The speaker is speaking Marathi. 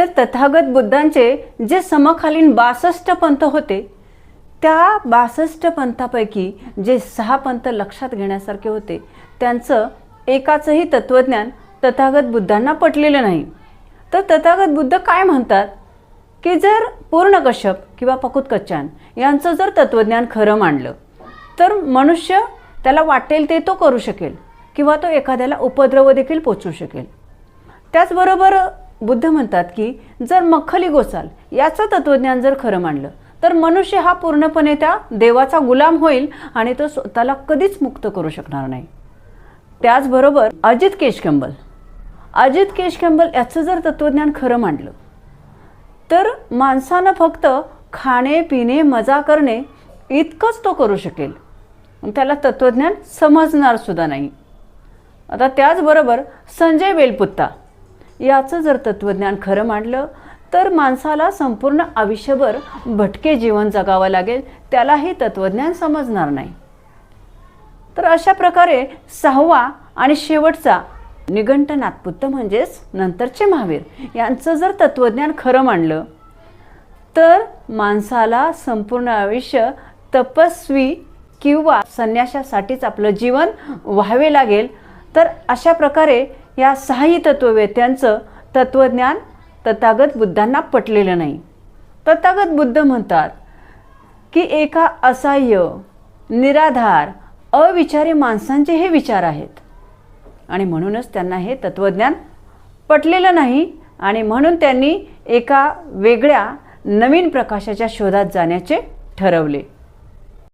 तर तथागत बुद्धांचे जे समकालीन बासष्ट पंथ होते त्या बासष्ट पंथापैकी जे सहा पंथ लक्षात घेण्यासारखे होते त्यांचं एकाचंही तत्त्वज्ञान तथागत बुद्धांना पटलेलं नाही. तर तथागत बुद्ध काय म्हणतात? की जर पूर्ण कश्यप किंवा पकुत कच्चान यांचं जर तत्त्वज्ञान खरं मांडलं तर मनुष्य त्याला वाटेल ते तो करू शकेल किंवा तो एखाद्याला उपद्रव देखील पोचू शकेल. त्याचबरोबर बुद्ध म्हणतात की जर मखली गोसाल याचं तत्त्वज्ञान जर खरं मांडलं तर मनुष्य हा पूर्णपणे त्या देवाचा गुलाम होईल आणि तो स्वतःला कधीच मुक्त करू शकणार नाही. त्याचबरोबर अजित केशकंबल अजित केशकंबल याचं जर तत्त्वज्ञान खरं मांडलं तर माणसानं फक्त खाणे पिणे मजा करणे इतकंच तो करू शकेल. त्याला तत्त्वज्ञान समजणार सुद्धा नाही. आता त्याचबरोबर संजय वेलपुत्ता याचं जर तत्त्वज्ञान खरं मांडलं तर माणसाला संपूर्ण आयुष्यभर भटके जीवन जगावं लागेल त्यालाही तत्त्वज्ञान समजणार नाही. तर अशा प्रकारे सहावा आणि शेवटचा निघंट नातपुत्त म्हणजेच नंतरचे महावीर यांचं जर तत्त्वज्ञान खरं मांडलं तर माणसाला संपूर्ण आयुष्य तपस्वी किंवा संन्याशासाठीच आपलं जीवन व्हावे लागेल. तर अशा प्रकारे या सहाही तत्ववेत्यांचं तत्त्वज्ञान तथागत बुद्धांना पटलेलं नाही. तथागत बुद्ध म्हणतात की एका असहाय्य निराधार अविचारी माणसांचे हे विचार आहेत. आणि म्हणूनच त्यांना हे तत्त्वज्ञान पटलेलं नाही आणि म्हणून त्यांनी एका वेगळ्या नवीन प्रकाशाच्या शोधात जाण्याचे ठरवले.